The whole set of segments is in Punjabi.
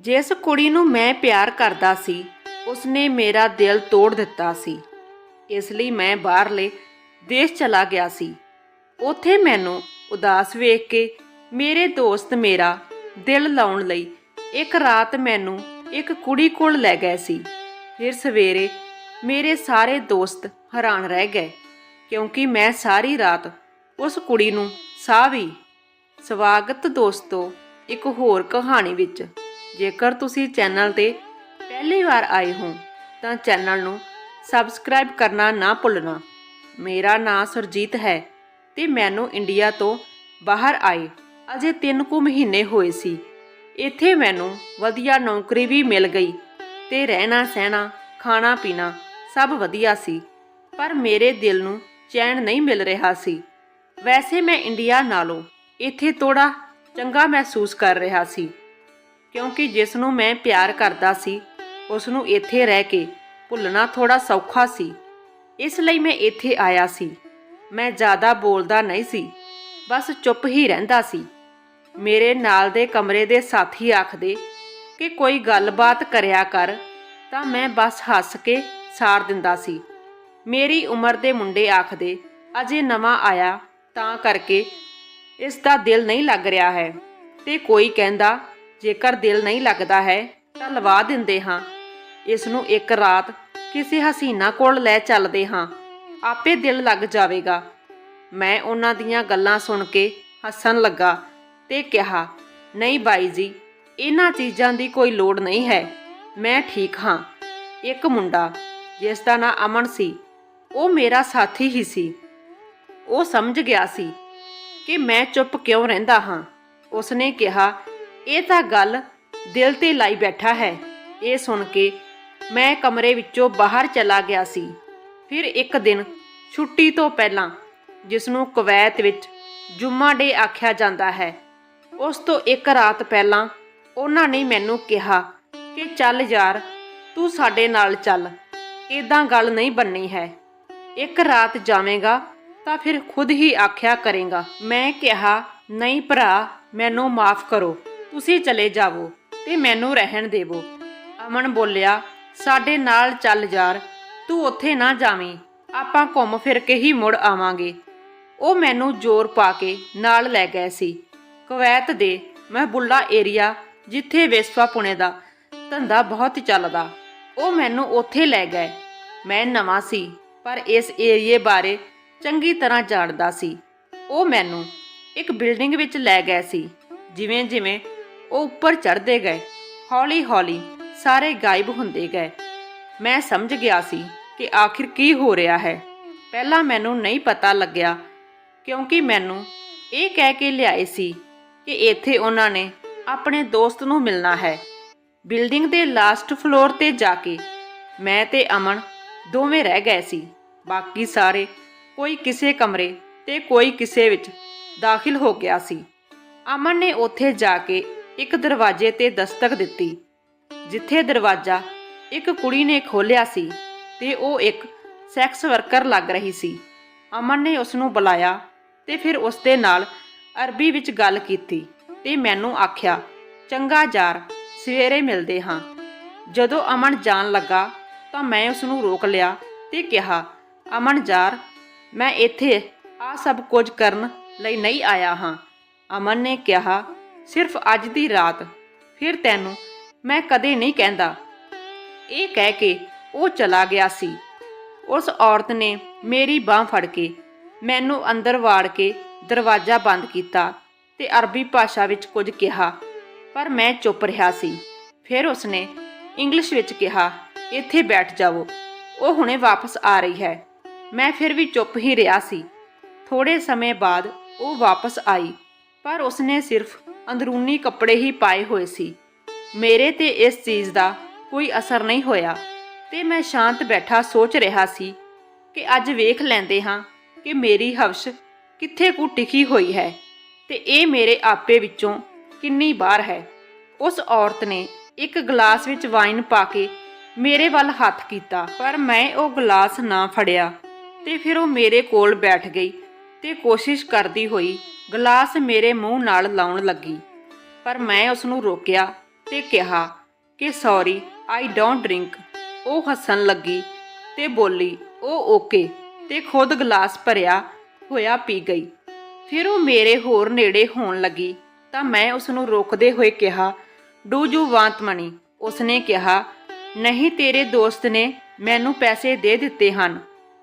ਜਿਸ ਕੁੜੀ ਨੂੰ ਮੈਂ ਪਿਆਰ ਕਰਦਾ ਸੀ, ਉਸਨੇ ਮੇਰਾ ਦਿਲ ਤੋੜ ਦਿੱਤਾ ਸੀ। ਇਸ ਲਈ ਮੈਂ ਬਾਹਰਲੇ ਦੇਸ਼ ਚਲਾ ਗਿਆ ਸੀ। ਉੱਥੇ ਮੈਨੂੰ ਉਦਾਸ ਵੇਖ ਕੇ ਮੇਰੇ ਦੋਸਤ ਮੇਰਾ ਦਿਲ ਲਾਉਣ ਲਈ ਇੱਕ ਰਾਤ ਮੈਨੂੰ ਇੱਕ ਕੁੜੀ ਕੋਲ ਲੈ ਗਏ ਸੀ। ਫਿਰ ਸਵੇਰੇ ਮੇਰੇ ਸਾਰੇ ਦੋਸਤ ਹੈਰਾਨ ਰਹਿ ਗਏ, ਕਿਉਂਕਿ ਮੈਂ ਸਾਰੀ ਰਾਤ ਉਸ ਕੁੜੀ ਨੂੰ ਸਾਹ ਵੀ। ਸਵਾਗਤ ਦੋਸਤੋ, ਇੱਕ ਹੋਰ ਕਹਾਣੀ ਵਿੱਚ। ਜੇਕਰ ਤੁਸੀਂ ਚੈਨਲ ਤੇ ਪਹਿਲੀ ਵਾਰ ਆਏ ਹੋ, ਤਾਂ ਚੈਨਲ ਨੂੰ ਸਬਸਕ੍ਰਾਈਬ ਕਰਨਾ ਨਾ ਭੁੱਲਣਾ। ਮੇਰਾ ਨਾਮ ਸੁਰਜੀਤ ਹੈ ਤੇ ਮੈਨੂੰ ਇੰਡੀਆ ਤੋਂ ਬਾਹਰ ਆਏ ਅਜੇ 3 ਕੁ ਮਹੀਨੇ ਹੋਏ ਸੀ। ਇੱਥੇ ਮੈਨੂੰ ਵਧੀਆ ਨੌਕਰੀ ਵੀ ਮਿਲ ਗਈ ਤੇ ਰਹਿਣਾ ਸਹਿਣਾ ਖਾਣਾ ਪੀਣਾ ਸਭ ਵਧੀਆ ਸੀ, ਪਰ ਮੇਰੇ ਦਿਲ ਨੂੰ ਚੈਨ ਨਹੀਂ ਮਿਲ ਰਿਹਾ ਸੀ। ਵੈਸੇ ਮੈਂ ਇੰਡੀਆ ਨਾਲੋਂ ਇੱਥੇ ਥੋੜਾ ਚੰਗਾ ਮਹਿਸੂਸ ਕਰ ਰਿਹਾ ਸੀ। ਕਿਉਂਕਿ ਜਿਸ ਨੂੰ ਮੈਂ ਪਿਆਰ ਕਰਦਾ ਸੀ, ਉਸ ਨੂੰ ਇੱਥੇ ਰਹਿ ਕੇ ਭੁੱਲਣਾ ਥੋੜਾ ਸੌਖਾ ਸੀ। ਇਸ ਲਈ ਮੈਂ ਇੱਥੇ ਆਇਆ ਸੀ। ਮੈਂ ਜ਼ਿਆਦਾ ਬੋਲਦਾ ਨਹੀਂ ਸੀ। ਬਸ ਚੁੱਪ ਹੀ ਰਹਿੰਦਾ ਸੀ। ਮੇਰੇ ਨਾਲ ਦੇ ਕਮਰੇ ਦੇ ਸਾਥੀ ਆਖਦੇ ਕਿ ਕੋਈ ਗੱਲਬਾਤ ਕਰਿਆ ਕਰ, ਤਾਂ ਮੈਂ ਬਸ ਹੱਸ ਕੇ ਸਾਰ ਦਿੰਦਾ ਸੀ। ਮੇਰੀ ਉਮਰ ਦੇ ਮੁੰਡੇ ਆਖਦੇ, ਅਜੇ ਨਵਾਂ ਆਇਆ, ਤਾਂ ਕਰਕੇ ਇਸ ਦਾ ਦਿਲ ਨਹੀਂ ਲੱਗ ਰਿਹਾ ਹੈ। ਤੇ ਕੋਈ ਕਹਿੰਦਾ ਜੇਕਰ ਦਿਲ ਨਹੀਂ ਲੱਗਦਾ ਹੈ, ਤਾਂ ਲਵਾ ਦਿੰਦੇ ਹਾਂ। ਇਸ ਨੂੰ ਇੱਕ ਰਾਤ ਕਿਸੇ ਹਸੀਨਾ ਕੋਲ ਲੈ ਚੱਲਦੇ ਹਾਂ। ਆਪੇ ਦਿਲ ਲੱਗ ਜਾਵੇਗਾ। ਮੈਂ ਉਹਨਾਂ ਦੀਆਂ ਗੱਲਾਂ ਸੁਣ ਕੇ ਹੱਸਣ ਲੱਗਾ ਤੇ ਕਿਹਾ, ਨਹੀਂ ਬਾਈ ਜੀ, ਇਹਨਾਂ ਚੀਜ਼ਾਂ ਦੀ ਕੋਈ ਲੋੜ ਨਹੀਂ ਹੈ। ਮੈਂ ਠੀਕ ਹਾਂ। ਇੱਕ ਮੁੰਡਾ, ਜਿਸ ਦਾ ਨਾਂ ਅਮਨ ਸੀ, ਉਹ ਮੇਰਾ ਸਾਥੀ ਹੀ ਸੀ। ਉਹ ਸਮਝ ਗਿਆ ਸੀ ਕਿ ਮੈਂ ਚੁੱਪ ਕਿਉਂ ਰਹਿੰਦਾ ਹਾਂ। ਉਸਨੇ ਕਿਹਾ ਇਹ ਤਾਂ ਗੱਲ ਦਿਲ ਤੇ ਲਾਈ ਬੈਠਾ ਹੈ। ਇਹ ਸੁਣ ਕੇ ਮੈਂ ਕਮਰੇ ਵਿੱਚੋਂ ਬਾਹਰ ਚਲਾ ਗਿਆ ਸੀ। ਫਿਰ ਇੱਕ ਦਿਨ ਛੁੱਟੀ ਤੋਂ ਪਹਿਲਾਂ ਜਿਸ ਨੂੰ ਕੁਵੈਤ ਵਿੱਚ ਜੁਮਾ ਡੇ ਆਖਿਆ ਜਾਂਦਾ ਹੈ, ਉਸ ਤੋਂ ਇੱਕ ਰਾਤ ਪਹਿਲਾਂ ਉਹਨਾਂ ਨੇ ਮੈਨੂੰ ਕਿਹਾ ਕਿ ਚੱਲ ਯਾਰ, ਤੂੰ ਸਾਡੇ ਨਾਲ ਚੱਲ ਇਦਾਂ ਗੱਲ ਨਹੀਂ ਬੰਨੀ ਹੈ। ਇੱਕ ਰਾਤ ਜਾਵੇਂਗਾ ਤਾਂ ਫਿਰ ਖੁਦ ਹੀ ਆਖਿਆ ਕਰੇਗਾ, ਮੈਂ ਕਿਹਾ, ਨਹੀਂ ਭਰਾ, ਮੈਨੂੰ ਮਾਫ ਕਰੋ। ਤੁਸੀਂ ਚਲੇ ਜਾਵੋ ਤੇ ਮੈਨੂੰ ਰਹਿਣ ਦੇਵੋ। ਅਮਨ ਬੋਲਿਆ, ਸਾਡੇ ਨਾਲ ਚੱਲ ਯਾਰ, ਤੂੰ ਉੱਥੇ ਨਾ ਜਾਵੀਂ, ਆਪਾਂ ਘੁੰਮ ਫਿਰ ਕੇ ਹੀ ਮੁੜ ਆਵਾਂਗੇ। ਉਹ ਮੈਨੂੰ ਜ਼ੋਰ ਪਾ ਕੇ ਨਾਲ ਲੈ ਗਏ ਸੀ। ਕੁਵੈਤ ਦੇ ਮਹਿਬੁੱਲਾ ਏਰੀਆ, ਜਿੱਥੇ ਵੇਸਵਾ ਪੁਣੇ ਦਾ ਧੰਦਾ ਬਹੁਤ ਚੱਲਦਾ, ਉਹ ਮੈਨੂੰ ਉੱਥੇ ਲੈ ਗਏ। ਮੈਂ ਨਵਾਂ ਸੀ, ਪਰ ਇਸ ਏਰੀਏ ਬਾਰੇ ਚੰਗੀ ਤਰ੍ਹਾਂ ਜਾਣਦਾ ਸੀ। ਉਹ ਮੈਨੂੰ ਇੱਕ ਬਿਲਡਿੰਗ ਵਿੱਚ ਲੈ ਗਏ ਸੀ ਜਿਵੇਂ ਜਿਵੇਂ ਉਹ ਉੱਪਰ ਚੜ੍ਹਦੇ ਗਏ। ਹੌਲੀ-ਹੌਲੀ ਸਾਰੇ ਗਾਇਬ ਹੁੰਦੇ ਗਏ। ਮੈਂ ਸਮਝ ਗਿਆ ਸੀ ਕਿ ਆਖਿਰ ਕੀ ਹੋ ਰਿਹਾ ਹੈ। ਪਹਿਲਾਂ ਮੈਨੂੰ ਨਹੀਂ ਪਤਾ ਲੱਗਿਆ, ਕਿਉਂਕਿ ਮੈਨੂੰ ਇਹ ਕਹਿ ਕੇ ਲਿਆਏ ਸੀ ਕਿ ਇੱਥੇ ਉਹਨਾਂ ਨੇ ਆਪਣੇ ਦੋਸਤ ਨੂੰ ਮਿਲਣਾ ਹੈ। ਬਿਲਡਿੰਗ ਦੇ ਲਾਸਟ ਫਲੋਰ ਤੇ ਜਾ ਕੇ ਮੈਂ ਤੇ ਅਮਨ ਦੋਵੇਂ ਰਹਿ ਗਏ ਸੀ। ਬਾਕੀ ਸਾਰੇ ਕੋਈ ਕਿਸੇ ਕਮਰੇ ਤੇ ਕੋਈ ਕਿਸੇ ਵਿੱਚ ਦਾਖਲ ਹੋ ਗਿਆ ਸੀ। ਅਮਨ ਨੇ ਉੱਥੇ ਜਾ ਕੇ ਇੱਕ ਦਰਵਾਜ਼ੇ ਤੇ ਦਸਤਕ ਦਿੱਤੀ, ਜਿੱਥੇ ਦਰਵਾਜ਼ਾ ਇੱਕ ਕੁੜੀ ਨੇ ਖੋਲ੍ਹਿਆ ਸੀ ਤੇ ਉਹ ਇੱਕ ਸੈਕਸ ਵਰਕਰ ਲੱਗ ਰਹੀ ਸੀ। ਅਮਨ ਨੇ ਉਸ ਨੂੰ ਬੁਲਾਇਆ ਤੇ ਫਿਰ ਉਸ ਦੇ ਨਾਲ ਅਰਬੀ ਵਿੱਚ ਗੱਲ ਕੀਤੀ ਤੇ ਮੈਨੂੰ ਆਖਿਆ, ਚੰਗਾ ਯਾਰ, ਸਵੇਰੇ ਮਿਲਦੇ ਹਾਂ। ਜਦੋਂ ਅਮਨ ਜਾਣ ਲੱਗਾ ਤਾਂ ਮੈਂ ਉਸ ਨੂੰ ਰੋਕ ਲਿਆ ਤੇ ਕਿਹਾ, ਅਮਨ ਯਾਰ, ਮੈਂ ਇੱਥੇ ਆ ਸਭ ਕੁਝ ਕਰਨ ਲਈ ਨਹੀਂ ਆਇਆ ਹਾਂ। ਅਮਨ ਨੇ ਕਿਹਾ ਸਿਰਫ ਅੱਜ ਦੀ ਰਾਤ। ਫਿਰ ਤੈਨੂੰ ਮੈਂ ਕਦੇ ਨਹੀਂ ਕਹਿੰਦਾ। ਇਹ ਕਹਿ ਕੇ ਉਹ ਚਲਾ ਗਿਆ ਸੀ। ਉਸ ਔਰਤ ਨੇ ਮੇਰੀ ਬਾਹ ਫੜ ਕੇ ਮੈਨੂੰ ਅੰਦਰ ਵਾੜ ਕੇ ਦਰਵਾਜ਼ਾ ਬੰਦ ਕੀਤਾ ਤੇ ਅਰਬੀ ਭਾਸ਼ਾ ਵਿੱਚ ਕੁਝ ਕਿਹਾ, ਪਰ ਮੈਂ ਚੁੱਪ ਰਿਹਾ ਸੀ। ਫਿਰ ਉਸਨੇ ਇੰਗਲਿਸ਼ ਵਿੱਚ ਕਿਹਾ, ਇੱਥੇ ਬੈਠ ਜਾਵੋ। ਉਹ ਹੁਣੇ ਵਾਪਸ ਆ ਰਹੀ ਹੈ। ਮੈਂ ਫਿਰ ਵੀ ਚੁੱਪ ਹੀ ਰਿਹਾ ਸੀ। ਥੋੜੇ ਸਮੇਂ ਬਾਅਦ ਉਹ ਵਾਪਸ ਆਈ, ਪਰ ਉਸਨੇ ਸਿਰਫ ਅੰਦਰੂਨੀ ਕੱਪੜੇ ਹੀ ਪਾਏ ਹੋਏ ਸੀ। ਮੇਰੇ ਤੇ ਇਸ ਚੀਜ਼ ਦਾ ਕੋਈ ਅਸਰ ਨਹੀਂ ਹੋਇਆ ਤੇ ਮੈਂ ਸ਼ਾਂਤ ਬੈਠਾ ਸੋਚ ਰਿਹਾ ਸੀ ਕਿ ਅੱਜ ਵੇਖ ਲੈਂਦੇ ਹਾਂ ਕਿ ਮੇਰੀ ਹਵਸ਼ ਕਿੱਥੇ ਕੁ ਟਿਕੀ ਹੋਈ ਹੈ ਤੇ ਇਹ ਮੇਰੇ ਆਪੇ ਵਿੱਚੋਂ ਕਿੰਨੀ ਬਾਹਰ ਹੈ। ਉਸ ਔਰਤ ਨੇ ਇੱਕ ਗਲਾਸ ਵਿੱਚ ਵਾਈਨ ਪਾ ਕੇ ਮੇਰੇ ਵੱਲ ਹੱਥ ਕੀਤਾ, ਪਰ ਮੈਂ ਉਹ ਗਲਾਸ ਨਾ ਫੜਿਆ ਤੇ ਫਿਰ ਉਹ ਮੇਰੇ ਕੋਲ ਬੈਠ ਗਈ। ਤੇ ਕੋਸ਼ਿਸ਼ ਕਰਦੀ ਹੋਈ ਗਲਾਸ ਮੇਰੇ ਮੂੰਹ ਨਾਲ ਲਾਉਣ ਲੱਗੀ। ਪਰ ਮੈਂ ਉਸ ਨੂੰ ਰੋਕਿਆ ਤੇ ਕਿਹਾ ਕਿ ਸੌਰੀ ਆਈ ਡੋਂਟ ਡਰਿੰਕ ਉਹ ਹੱਸਣ ਲੱਗੀ ਤੇ ਬੋਲੀ, ਉਹ ਓਕੇ ਤੇ ਖੁਦ ਗਲਾਸ ਭਰਿਆ ਹੋਇਆ ਪੀ ਗਈ। ਫਿਰ ਉਹ ਮੇਰੇ ਹੋਰ ਨੇੜੇ ਹੋਣ ਲੱਗੀ ਤਾਂ ਮੈਂ ਉਸ ਨੂੰ ਰੋਕਦੇ ਹੋਏ ਕਿਹਾ ਡੂ ਯੂ ਵਾਂਟ ਮਨੀ ਉਸਨੇ ਕਿਹਾ, ਨਹੀਂ, ਤੇਰੇ ਦੋਸਤ ਨੇ ਮੈਨੂੰ ਪੈਸੇ ਦੇ ਦਿੱਤੇ ਹਨ।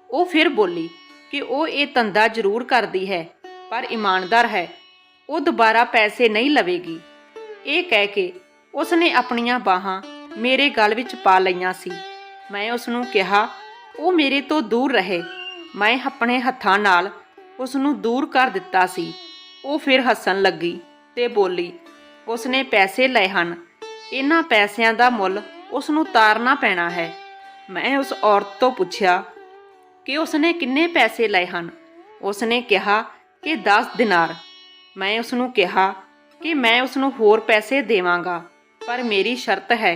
ਉਹ ਫਿਰ ਬੋਲੀ ਕਿ ਉਹ ਇਹ ਧੰਦਾ ਜ਼ਰੂਰ ਕਰਦੀ ਹੈ, ਪਰ ਇਮਾਨਦਾਰ ਹੈ। ਉਹ ਦੁਬਾਰਾ ਪੈਸੇ ਨਹੀਂ ਲਵੇਗੀ। ਇਹ ਕਹਿ ਕੇ ਉਸਨੇ ਆਪਣੀਆਂ ਬਾਹਾਂ ਮੇਰੇ ਗਲ ਵਿੱਚ ਪਾ ਲਈਆਂ ਸੀ। ਮੈਂ ਉਸ ਨੂੰ ਕਿਹਾ, ਉਹ ਮੇਰੇ ਤੋਂ ਦੂਰ ਰਹੇ। ਮੈਂ ਆਪਣੇ ਹੱਥਾਂ ਨਾਲ ਉਸ ਨੂੰ ਦੂਰ ਕਰ ਦਿੱਤਾ ਸੀ। ਉਹ ਫਿਰ ਹੱਸਣ ਲੱਗੀ ਤੇ ਬੋਲੀ, ਉਸਨੇ ਪੈਸੇ ਲਏ ਹਨ। ਇਹਨਾਂ ਪੈਸਿਆਂ ਦਾ ਮੁੱਲ ਉਸ ਨੂੰ ਤਾਰਨਾ ਪੈਣਾ ਹੈ। ਮੈਂ ਉਸ ਔਰਤ ਤੋਂ ਪੁੱਛਿਆ ਕਿ ਉਸਨੇ ਕਿੰਨੇ ਪੈਸੇ ਲਏ ਹਨ? ਉਸਨੇ ਕਿਹਾ ਕਿ 10 ਦਿਨਾਰ। ਮੈਂ ਉਸ ਨੂੰ ਕਿਹਾ ਕਿ ਮੈਂ ਉਸ ਨੂੰ ਹੋਰ ਪੈਸੇ ਦੇਵਾਂਗਾ, ਪਰ ਮੇਰੀ ਸ਼ਰਤ ਹੈ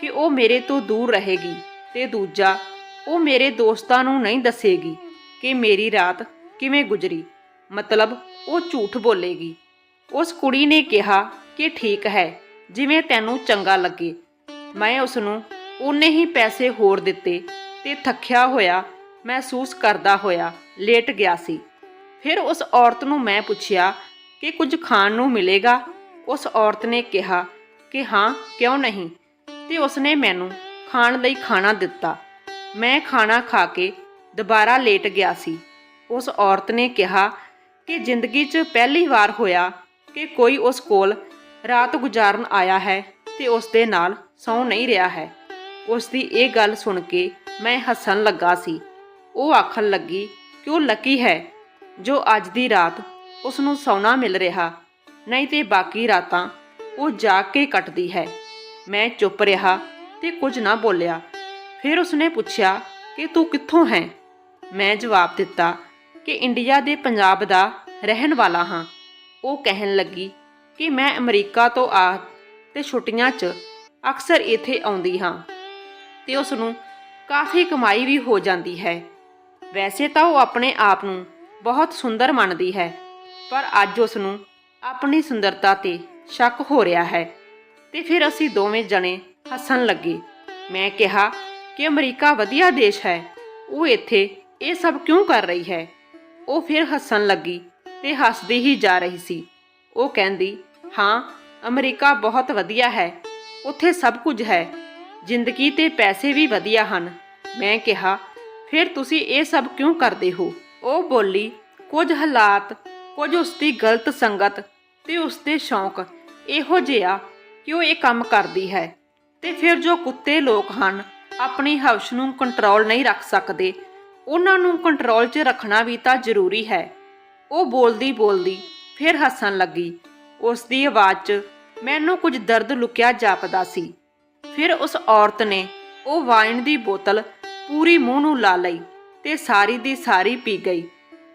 ਕਿ ਉਹ ਮੇਰੇ ਤੋਂ ਦੂਰ ਰਹੇਗੀ ਤੇ ਦੂਜਾ ਉਹ ਮੇਰੇ ਦੋਸਤਾਂ ਨੂੰ ਨਹੀਂ ਦੱਸੇਗੀ ਕਿ ਮੇਰੀ ਰਾਤ ਕਿਵੇਂ ਗੁਜ਼ਰੀ। ਮਤਲਬ ਉਹ ਝੂਠ ਬੋਲੇਗੀ। ਉਸ ਕੁੜੀ ਨੇ ਕਿਹਾ ਕਿ ਠੀਕ ਹੈ, ਜਿਵੇਂ ਤੈਨੂੰ ਚੰਗਾ ਲੱਗੇ। ਮੈਂ ਉਸ ਨੂੰ ਉਨੇ ਹੀ ਪੈਸੇ ਹੋਰ ਦਿੱਤੇ ਤੇ ਥੱਕਿਆ ਹੋਇਆ ਮਹਿਸੂਸ ਕਰਦਾ ਹੋਇਆ ਲੇਟ ਗਿਆ ਸੀ। ਫਿਰ ਉਸ ਔਰਤ ਨੂੰ ਮੈਂ ਪੁੱਛਿਆ ਕਿ ਕੁਝ ਖਾਣ ਨੂੰ ਮਿਲੇਗਾ? ਉਸ ਔਰਤ ਨੇ ਕਿਹਾ ਕਿ ਹਾਂ, ਕਿਉਂ ਨਹੀਂ? ਤੇ ਉਸਨੇ ਮੈਨੂੰ ਖਾਣ ਲਈ ਖਾਣਾ ਦਿੱਤਾ। ਮੈਂ ਖਾਣਾ ਖਾ ਕੇ ਦੁਬਾਰਾ ਲੇਟ ਗਿਆ ਸੀ। ਉਸ ਔਰਤ ਨੇ ਕਿਹਾ ਕਿ ਜ਼ਿੰਦਗੀ 'ਚ ਪਹਿਲੀ ਵਾਰ ਹੋਇਆ ਕਿ ਕੋਈ ਉਸ ਕੋਲ ਰਾਤ ਗੁਜ਼ਾਰਨ ਆਇਆ ਹੈ ਤੇ ਉਸ ਦੇ ਨਾਲ ਸੌ ਨਹੀਂ ਰਿਹਾ ਹੈ। ਉਸ ਦੀ ਇਹ ਗੱਲ ਸੁਣ ਕੇ ਮੈਂ ਹੱਸਣ ਲੱਗਾ ਸੀ। ਉਹ ਆਖਣ ਲੱਗੀ ਕਿ ਉਹ ਲੱਕੀ ਹੈ? ਜੋ ਅੱਜ ਦੀ ਰਾਤ ਉਸ ਨੂੰ ਸੌਣਾ ਮਿਲ ਰਿਹਾ, ਨਹੀਂ ਤੇ ਬਾਕੀ ਰਾਤਾਂ ਉਹ ਜਾਗ ਕੇ ਕੱਟਦੀ ਹੈ। ਮੈਂ ਚੁੱਪ ਰਿਹਾ ਤੇ ਕੁਝ ਨਾ ਬੋਲਿਆ। ਫਿਰ ਉਸਨੇ ਪੁੱਛਿਆ ਕਿ ਤੂੰ ਕਿੱਥੋਂ ਹੈ? ਮੈਂ ਜਵਾਬ ਦਿੱਤਾ ਕਿ ਇੰਡੀਆ ਦੇ ਪੰਜਾਬ ਦਾ ਰਹਿਣ ਵਾਲਾ ਹਾਂ। ਉਹ ਕਹਿਣ ਲੱਗੀ ਕਿ ਮੈਂ ਅਮਰੀਕਾ ਤੋਂ ਆ ਤੇ ਛੁੱਟੀਆਂ 'ਚ ਅਕਸਰ ਇੱਥੇ ਆਉਂਦੀ ਹਾਂ ਤੇ ਉਸ ਨੂੰ ਕਾਫੀ ਕਮਾਈ ਵੀ ਹੋ ਜਾਂਦੀ ਹੈ। ਵੈਸੇ ਤਾਂ ਉਹ ਆਪਣੇ ਆਪ ਨੂੰ ਬਹੁਤ ਸੁੰਦਰ ਮੰਨਦੀ ਹੈ, ਪਰ ਅੱਜ ਉਸ ਨੂੰ ਆਪਣੀ ਸੁੰਦਰਤਾ ਤੇ ਸ਼ੱਕ ਹੋ ਰਿਹਾ ਹੈ ਤੇ ਫਿਰ ਅਸੀਂ ਦੋਵੇਂ ਜਣੇ ਹੱਸਣ ਲੱਗੇ। ਮੈਂ ਕਿਹਾ, ਕਿ ਅਮਰੀਕਾ ਵਧੀਆ ਦੇਸ਼ ਹੈ, ਉਹ ਇੱਥੇ ਇਹ ਸਭ ਕਿਉਂ ਕਰ ਰਹੀ ਹੈ? ਉਹ ਫਿਰ ਹੱਸਣ ਲੱਗੀ ਤੇ ਹੱਸਦੀ ਹੀ ਜਾ ਰਹੀ ਸੀ। ਉਹ ਕਹਿੰਦੀ, ਹਾਂ, ਅਮਰੀਕਾ ਬਹੁਤ ਵਧੀਆ ਹੈ, ਉੱਥੇ ਸਭ ਕੁਝ ਹੈ, ਜ਼ਿੰਦਗੀ ਤੇ ਪੈਸੇ ਵੀ ਵਧੀਆ ਹਨ। ਮੈਂ ਕਿਹਾ ਫਿਰ ਤੁਸੀਂ ਇਹ ਸਭ ਕਿਉਂ ਕਰਦੇ ਹੋ? ਉਹ ਬੋਲੀ, ਕੁਝ ਹਾਲਾਤ, ਕੁਝ ਉਸ ਦੀ ਗਲਤ ਸੰਗਤ ਤੇ ਉਸ ਦੇ ਸ਼ੌਂਕ। ਇਹੋ ਜਿਹਾ ਕਿ ਉਹ ਇਹ ਕੰਮ ਕਰਦੀ ਹੈ? ਤੇ ਫਿਰ ਜੋ ਕੁੱਤੇ ਲੋਕ ਹਨ, ਆਪਣੀ ਹਵਸ਼ ਨੂੰ ਕੰਟਰੋਲ ਨਹੀਂ ਰੱਖ ਸਕਦੇ। ਉਹਨਾਂ ਨੂੰ ਕੰਟਰੋਲ 'ਚ ਰੱਖਣਾ ਵੀ ਤਾਂ ਜ਼ਰੂਰੀ ਹੈ। ਉਹ ਬੋਲਦੀ ਬੋਲਦੀ ਫਿਰ ਹੱਸਣ ਲੱਗੀ। ਉਸ ਦੀ ਆਵਾਜ਼ 'ਚ ਮੈਨੂੰ ਕੁਝ ਦਰਦ ਲੁਕਿਆ ਜਾਪਦਾ ਸੀ। ਫਿਰ ਉਸ ਔਰਤ ਨੇ ਉਹ ਵਾਈਨ ਦੀ ਬੋਤਲ ਪੂਰੀ ਮੂੰਹ ਨੂੰ ਲਾ ਲਈ ਤੇ ਸਾਰੀ ਦੀ ਸਾਰੀ ਪੀ ਗਈ।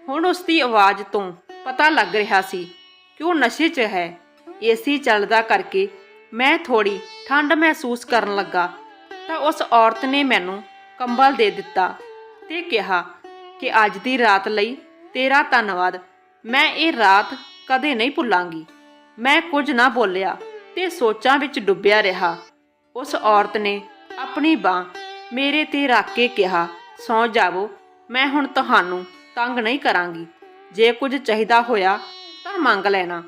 ਹੁਣ ਉਸ ਦੀ ਆਵਾਜ਼ ਤੋਂ ਪਤਾ ਲੱਗ ਰਿਹਾ ਸੀ ਕਿ ਉਹ ਨਸ਼ੇ 'ਚ ਹੈ। ਏਸੀ ਚੱਲਦਾ ਕਰਕੇ ਮੈਂ ਥੋੜੀ ਠੰਡ ਮਹਿਸੂਸ ਕਰਨ ਲੱਗਾ ਤਾਂ ਉਸ ਔਰਤ ਨੇ ਮੈਨੂੰ ਕੰਬਲ ਦੇ ਦਿੱਤਾ ਤੇ ਕਿਹਾ ਕਿ ਅੱਜ ਦੀ ਰਾਤ ਲਈ ਤੇਰਾ ਧੰਨਵਾਦ। ਮੈਂ ਇਹ ਰਾਤ ਕਦੇ ਨਹੀਂ ਭੁੱਲਾਂਗੀ। ਮੈਂ ਕੁਝ ਨਾ ਬੋਲਿਆ ਤੇ ਸੋਚਾਂ ਵਿੱਚ ਡੁੱਬਿਆ ਰਿਹਾ। ਉਸ ਔਰਤ ਨੇ ਆਪਣੀ ਬਾਹ ਮੇਰੇ ਤੇ ਰੱਖ ਕੇ ਕਿਹਾ, ਸੌ ਜਾਵੋ, ਮੈਂ ਹੁਣ ਤੁਹਾਨੂੰ ਤੰਗ ਨਹੀਂ ਕਰਾਂਗੀ। ਜੇ ਕੁਝ ਚਾਹੀਦਾ ਹੋਇਆ ਤਾਂ ਮੰਗ ਲੈਣਾ।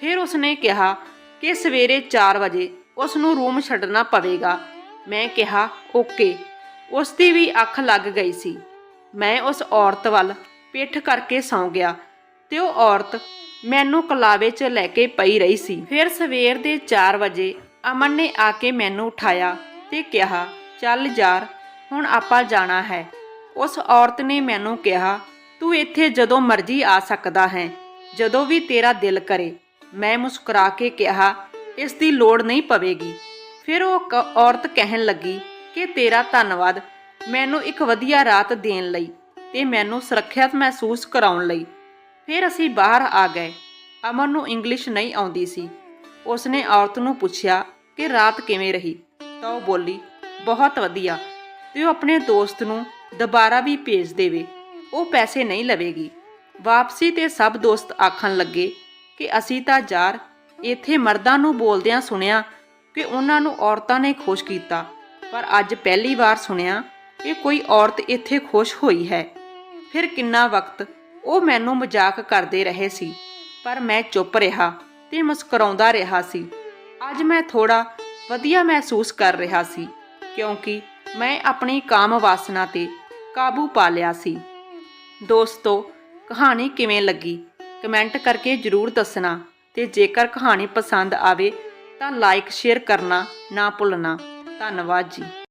ਫਿਰ ਉਸਨੇ ਕਿਹਾ ਕਿ ਸਵੇਰੇ 4 ਵਜੇ ਉਸ ਨੂੰ ਰੂਮ ਛੱਡਣਾ ਪਵੇਗਾ। ਮੈਂ ਕਿਹਾ, ਓਕੇ। ਉਸ ਦੀ ਵੀ ਅੱਖ ਲੱਗ ਗਈ ਸੀ। ਮੈਂ ਉਸ ਔਰਤ ਵੱਲ ਪਿੱਠ ਕਰਕੇ ਸੌਂ ਗਿਆ ਤੇ ਉਹ ਔਰਤ ਮੈਨੂੰ ਕਲਾਵੇ 'ਚ ਲੈ ਕੇ ਪਈ ਰਹੀ ਸੀ। ਫਿਰ ਸਵੇਰ ਦੇ 4 ਵਜੇ ਅਮਨ ਨੇ ਆ ਕੇ ਮੈਨੂੰ ਉਠਾਇਆ ਤੇ ਕਿਹਾ ਚੱਲ ਯਾਰ, ਹੁਣ ਆਪਾਂ ਜਾਣਾ ਹੈ। ਉਸ ਔਰਤ ਨੇ ਮੈਨੂੰ ਕਿਹਾ, ਤੂੰ ਇੱਥੇ ਜਦੋਂ ਮਰਜ਼ੀ ਆ ਸਕਦਾ ਹੈ, ਜਦੋਂ ਵੀ ਤੇਰਾ ਦਿਲ ਕਰੇ। ਮੈਂ ਮੁਸਕਰਾ ਕੇ ਕਿਹਾ, ਇਸ ਦੀ ਲੋੜ ਨਹੀਂ ਪਵੇਗੀ। ਫਿਰ ਉਹ ਕ- ਔਰਤ ਕਹਿਣ ਲੱਗੀ ਕਿ, ਤੇਰਾ ਧੰਨਵਾਦ, ਮੈਨੂੰ ਇੱਕ ਵਧੀਆ ਰਾਤ ਦੇਣ ਲਈ ਤੇ ਮੈਨੂੰ ਸੁਰੱਖਿਅਤ ਮਹਿਸੂਸ ਕਰਾਉਣ ਲਈ। ਫਿਰ ਅਸੀਂ ਬਾਹਰ ਆ ਗਏ। ਅਮਨ ਨੂੰ ਇੰਗਲਿਸ਼ ਨਹੀਂ ਆਉਂਦੀ ਸੀ। ਉਸਨੇ ਔਰਤ ਨੂੰ ਪੁੱਛਿਆ ਕਿ ਰਾਤ ਕਿਵੇਂ ਰਹੀ? ਤਾਂ ਉਹ ਬੋਲੀ ਬਹੁਤ ਵਧੀਆ। ਤੇ ਉਹ ਆਪਣੇ ਦੋਸਤ ਨੂੰ ਦੁਬਾਰਾ ਵੀ ਭੇਜ ਦੇਵੇ। ਉਹ ਪੈਸੇ ਨਹੀਂ ਲਵੇਗੀ। ਵਾਪਸੀ ਤੇ ਸਭ ਦੋਸਤ ਆਖਣ ਲੱਗੇ ਕਿ ਅਸੀਂ ਤਾਂ ਯਾਰ ਇੱਥੇ ਮਰਦਾਂ ਨੂੰ ਬੋਲਦਿਆਂ ਸੁਣਿਆ ਕਿ ਉਹਨਾਂ ਨੂੰ ਔਰਤਾਂ ਨੇ ਖੁਸ਼ ਕੀਤਾ। ਪਰ ਅੱਜ ਪਹਿਲੀ ਵਾਰ ਸੁਣਿਆ ਕਿ ਕੋਈ ਔਰਤ ਇੱਥੇ ਖੁਸ਼ ਹੋਈ ਹੈ। ਫਿਰ ਕਿੰਨਾ ਵਕਤ ਉਹ ਮੈਨੂੰ ਮਜ਼ਾਕ ਕਰਦੇ ਰਹੇ ਸੀ। ਪਰ ਮੈਂ ਚੁੱਪ ਰਿਹਾ ਤੇ ਮੁਸਕਰਾਉਂਦਾ ਰਿਹਾ ਸੀ। ਅੱਜ ਮੈਂ ਥੋੜਾ ਵਧੀਆ ਮਹਿਸੂਸ ਕਰ ਰਿਹਾ ਸੀ। ਕਿਉਂਕਿ ਮੈਂ ਆਪਣੀ ਕਾਮ ਵਾਸਨਾ ਤੇ ਕਾਬੂ ਪਾ ਲਿਆ ਸੀ। ਦੋਸਤੋ, ਕਹਾਣੀ ਕਿਵੇਂ ਲੱਗੀ? ਕਮੈਂਟ ਕਰਕੇ ਜਰੂਰ ਦੱਸਣਾ ਤੇ ਜੇਕਰ ਕਹਾਣੀ ਪਸੰਦ ਆਵੇ ਤਾਂ ਲਾਈਕ ਸ਼ੇਅਰ ਕਰਨਾ ਨਾ ਭੁੱਲਣਾ। ਧੰਨਵਾਦ ਜੀ।